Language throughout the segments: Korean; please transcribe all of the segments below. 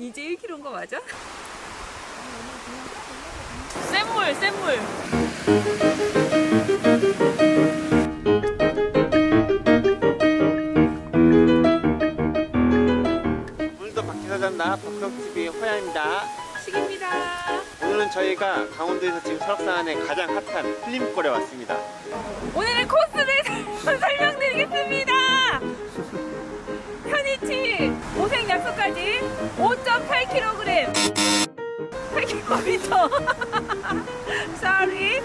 이제 1kg인 거 맞아? 샘물 샘물. 오늘도 밖에서 잔다 박성TV의 호야입니다. 식입니다. 오늘은 저희가 강원도에서 지금 설악산 안에 가장 핫한 필름골에 왔습니다. 오늘의 코스를 설명 5.8kg 8km sorry.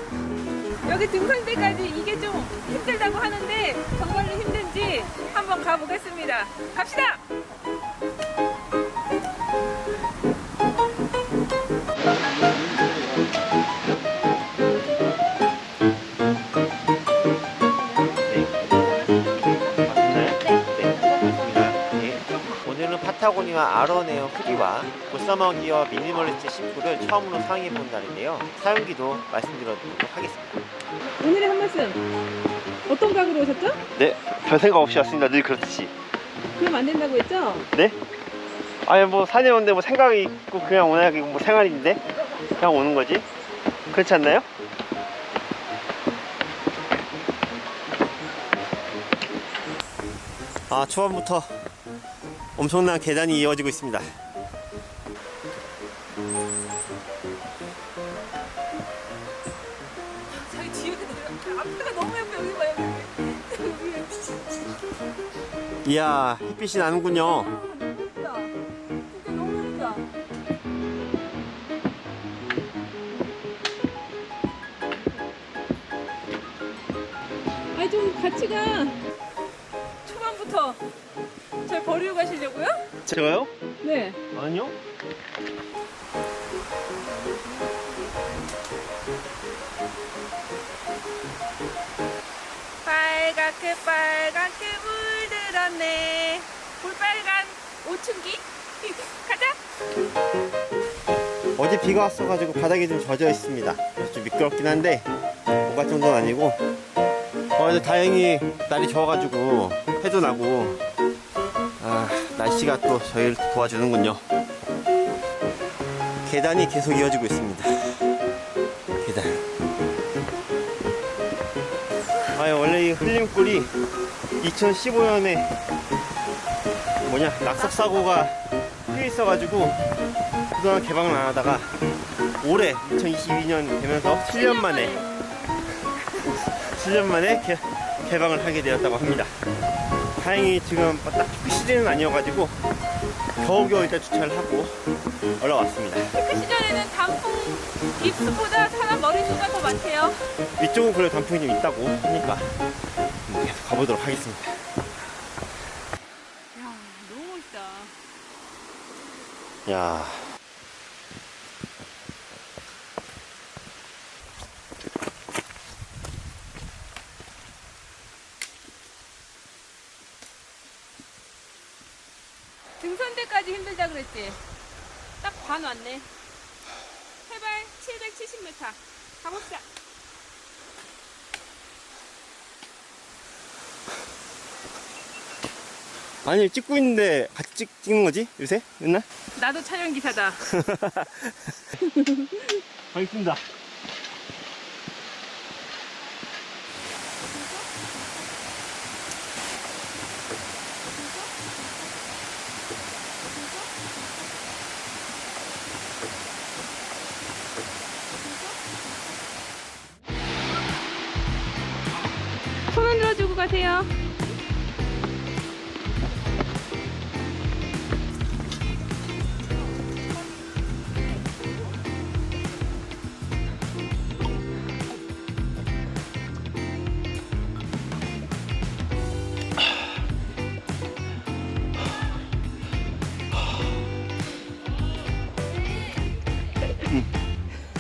여기 등산대까지 이게 좀 힘들다고 하는데 정말로 힘든지 한번 가보겠습니다. 갑시다 파타고니아 아로네오 후리와 보사머 기어 미니멀리스트 19를 처음으로 사용해 본 날인데요 사용기도 말씀드리도록 하겠습니다 오늘의 한 말씀 어떤 각으로 오셨죠? 네, 별 생각 없이 왔습니다 늘 그렇듯이 그럼 안 된다고 했죠? 네? 아니 뭐 산에 오는데 뭐 생각이 있고 그냥 워낙에 뭐 생활인데 그냥 오는 거지 그렇지 않나요? 아 초반부터 엄청난 계단이 이어지고 있습니다. 자기 뒤에 앞에가 너무 예뻐 여기 봐 여기. 이야? 햇빛이 나는군요. 너무 예쁘다. 진짜 너무 예쁘다. 아니 좀 같이 가 제가요? 네. 아니요. 빨갛게 빨갛게 물들었네. 볼빨간 오춘기? 가자. 어제 비가 왔어가지고 바닥이 좀 젖어 있습니다. 그래서 좀 미끄럽긴 한데 뭐가 정도는 아니고. 어, 근데 다행히 날이 좋아가지고 해도 나고. 아 날씨가 또 저희를 도와주는군요. 계단이 계속 이어지고 있습니다. 계단. 아 원래 이 흘림골이 2015년에 뭐냐 낙석 사고가 꽤 있어가지고 그동안 개방을 안 하다가 올해 2022년 되면서 7년 만에 7년 만에 개, 개방을 하게 되었다고 합니다. 다행히 지금 딱 시즌은 아니어가지고 겨우겨우 일단 주차를 하고 올라왔습니다. 그 시절에는 단풍 잎수보다 사람 머리수가 더 많대요 위쪽은 그래도 단풍이 좀 있다고 하니까 계속 가보도록 하겠습니다. 야 너무 멋있다 야. 등산대까지 힘들다 그랬지? 딱 반 왔네. 해발 770m 가봅시다. 아니 찍고 있는데 같이 찍, 찍는 거지? 요새? 맨날? 나도 촬영 기사다. 가겠습니다. 가세요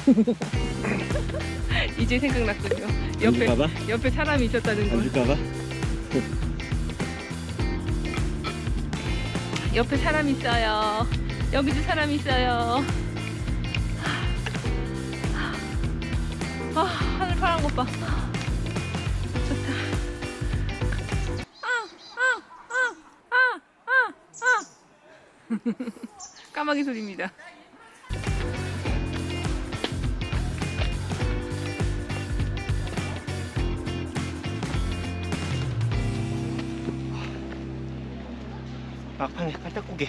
이제 생각났군요 옆에 앉을까봐? 옆에 사람이 있었다는 걸 앉을까봐? 옆에 사람 있어요. 여기도 사람 있어요. 아, 하늘 파란 것 봐. 좋다. 아, 아, 아, 아, 아, 아. 까마귀 소리입니다. 막판에 깔딱고개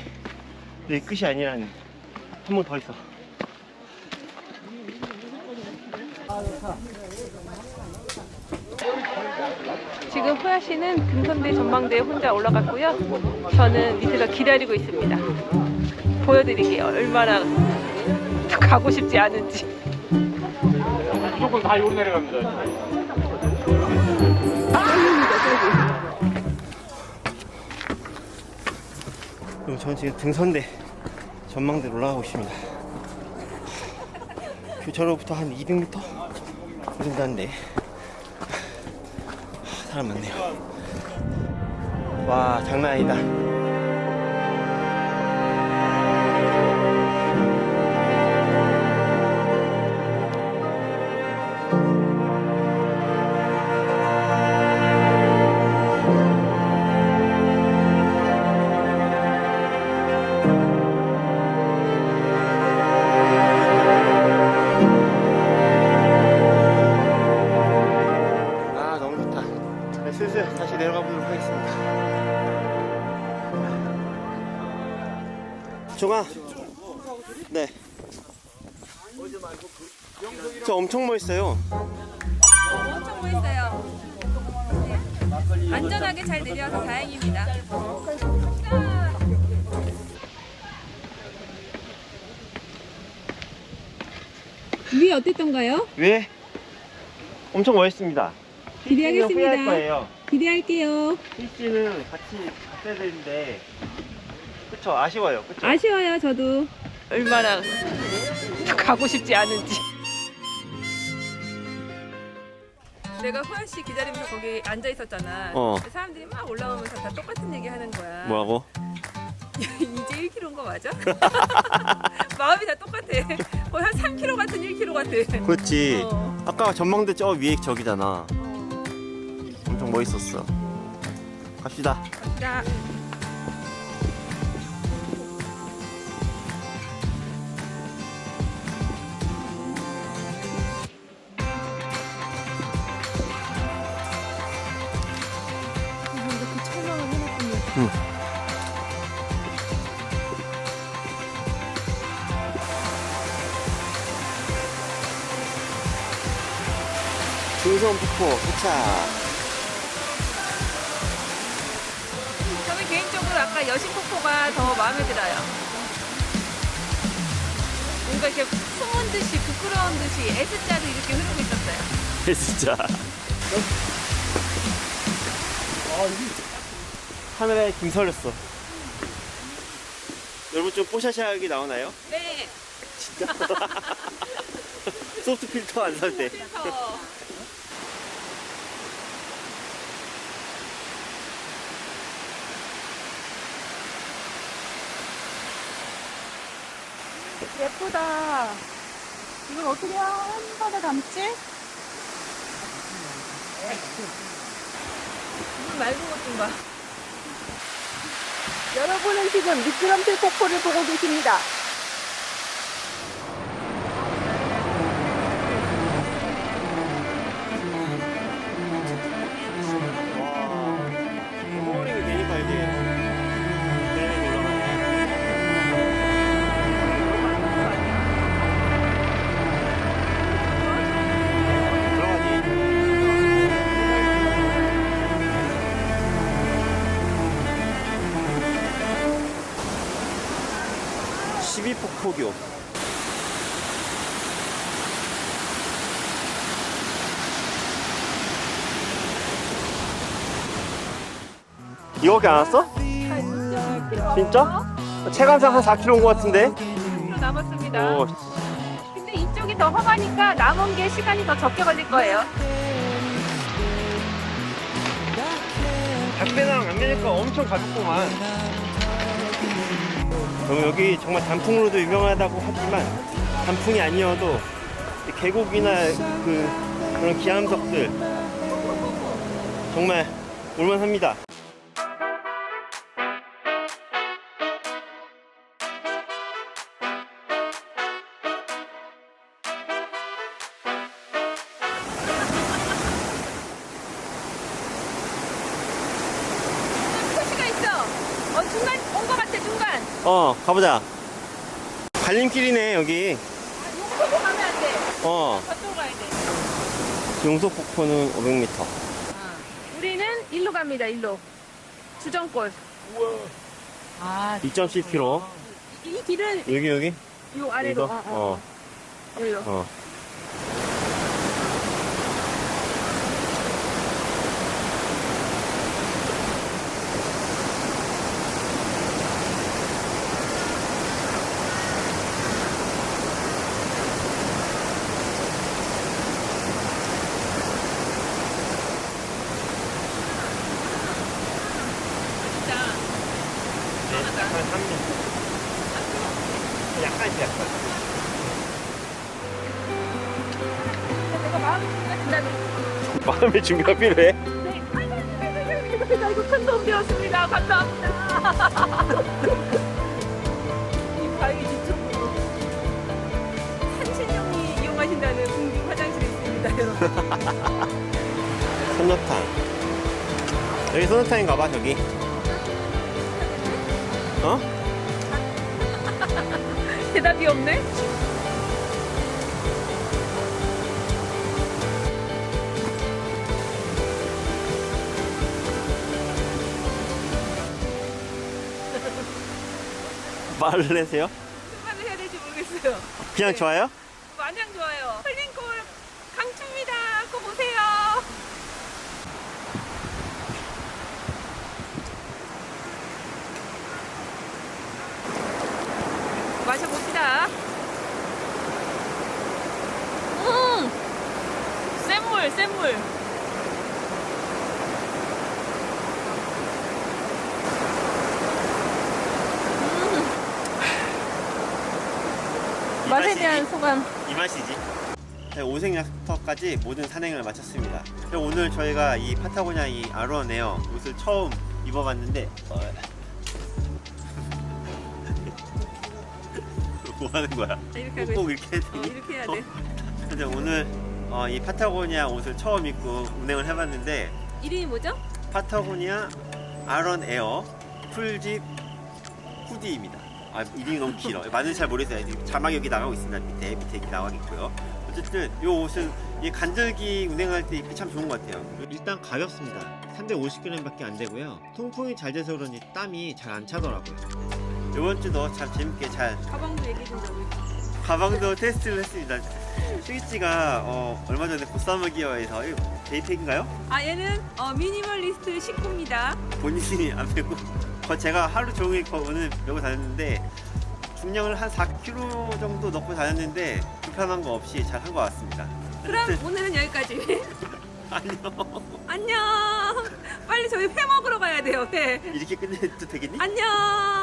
내 끝이 아니라는 한 번 더 있어 지금 후야 씨는 금선대 전망대에 혼자 올라갔고요. 저는 밑에서 기다리고 있습니다. 보여드릴게요. 얼마나 가고 싶지 않은지. 무조건 다 요로 내려갑니다. 그럼 저는 지금 등선대 전망대로 올라가고 있습니다. 교차로부터 한 200m? 그 정도 한데. 사람 많네요. 와 장난 아니다 슬슬 다시 내려가 보도록 하겠습니다 종아 네. 저 엄청 멋있어요 엄청 멋있어요. 네. 안전하게 잘 내려와서 다행입니다. 위 어땠던가요? 왜? 엄청 멋있습니다 기대하겠습니다. 거예요 기대할게요. 필씨는 같이 갔어야 되는데 그쵸 아쉬워요 그쵸 아쉬워요, 저도. 얼마나 가고 싶지 않은지. 내가 호연 씨 기다리면서 거기 앉아 있었잖아. 어. 근데 사람들이 막 올라오면서 다 똑같은 얘기 하는 거야. 뭐하고? 이제 1kg인 거 맞아? 마음이 다 똑같아. 거의 한 3kg 같은 1kg 같아. 그렇지 어. 아까 전망대 저 위에 저기잖아 어. 엄청 멋있었어. 갑시다. 자, 중성 폭포 도착 아까 여신 폭포가 더 마음에 들어요. 뭔가 이렇게 숨은 듯이 부끄러운 듯이 S자로 이렇게 흐르고 있었어요. 진짜 카메라에 김 설렸어 여러분 좀 뽀샤샤하게 나오나요? 네. 소프트 필터 안 살 때. 필터. 예쁘다. 이걸 어떻게 한 번에 담지? 물 맑은 것 좀 봐. 여러분은 지금 미끄럼틀 폭포를 보고 계십니다. 폭포교. 이거밖에 안 왔어? 진짜? 체감상 한 4km 온 것 같은데? 10km 남았습니다. 오, 근데 이쪽이 더 험하니까 남은 게 시간이 더 적게 걸릴 거예요. 닭배낭 안 되니까 엄청 가볍구만. 여기 정말 단풍으로도 유명하다고 하지만 단풍이 아니어도 이 계곡이나 그 그런 기암석들 정말 볼만합니다. 가보자. 갈림길이네, 여기. 아, 용서도 가면 안 돼. 어, 저쪽으로 가야 돼. 용소폭포는 500m. 우리는 일로 갑니다. 일로. 주정골. 아, 2.7km. 이, 이 길은 여기, 여기? 요 아래로. 여기서? 어, 어. 어, 일로. 어. 진짜. 약간 3년. 약간, 약간. 내가 마음이 준비된다는. 마음의 준비가 필요해? 네. 아이고, 아이고, 아이고, 큰 되었습니다. 감사합니다. 이 바위 뒤쪽으로 산신령이 이용하신다는 공중 화장실이 있습니다, 여러분. 손노탄. 여기 손노탄인가 봐, 저기. 어? 대답이 없네. 말을 해세요? 말을 해야 될지 모르겠어요. 그냥 네. 좋아요? 마냥 좋아요. 흘린골 강추입니다. 꼭 오세요. 마셔봅시다. 음! 센 물, 센 물. 이 맛에 맛이지? 대한 소감. 이 맛이지. 네, 오색약터까지 모든 산행을 마쳤습니다. 오늘 저희가 이 파타고니아 이 아로원 에어 옷을 처음 입어봤는데 어... 뭐 하는 거야? 이렇게 하고 꼭 이렇게 해야 어, 되니? 이렇게 해야 돼. 근데 오늘 어, 이 파타고니아 옷을 처음 입고 운행을 해봤는데 이름이 뭐죠? 파타고니아 아론 에어 풀집 후디입니다. 아 이름이 너무 길어. 많은 잘 모르겠어요. 자막이 여기 나가고 있습니다. 밑에 밑에 이렇게 나와 있고요. 어쨌든 이 옷은 이 간절기 운행할 때 입기 참 좋은 것 같아요. 일단 가볍습니다. 350g밖에 안 되고요. 통풍이 잘 돼서 그런지 땀이 잘 안 차더라고요. 이번 주도 참 재밌게 잘 가방도 얘기해 준다고. 가방도 테스트를 했습니다. 스위치가 어, 얼마 전에 보사무 기어에서 이거 데이팩인가요? 아 얘는 어, 미니멀리스트 식구입니다. 본인이 안 메고 거 제가 하루 종일 거 오늘 메고 다녔는데 중량을 한 4kg 정도 넣고 다녔는데 불편한 거 없이 잘 한 것 같습니다. 그럼 오늘은 여기까지. 안녕. 안녕. 빨리 저희 회 먹으러 가야 돼요. 회. 이렇게 끝내도 되겠니? 안녕.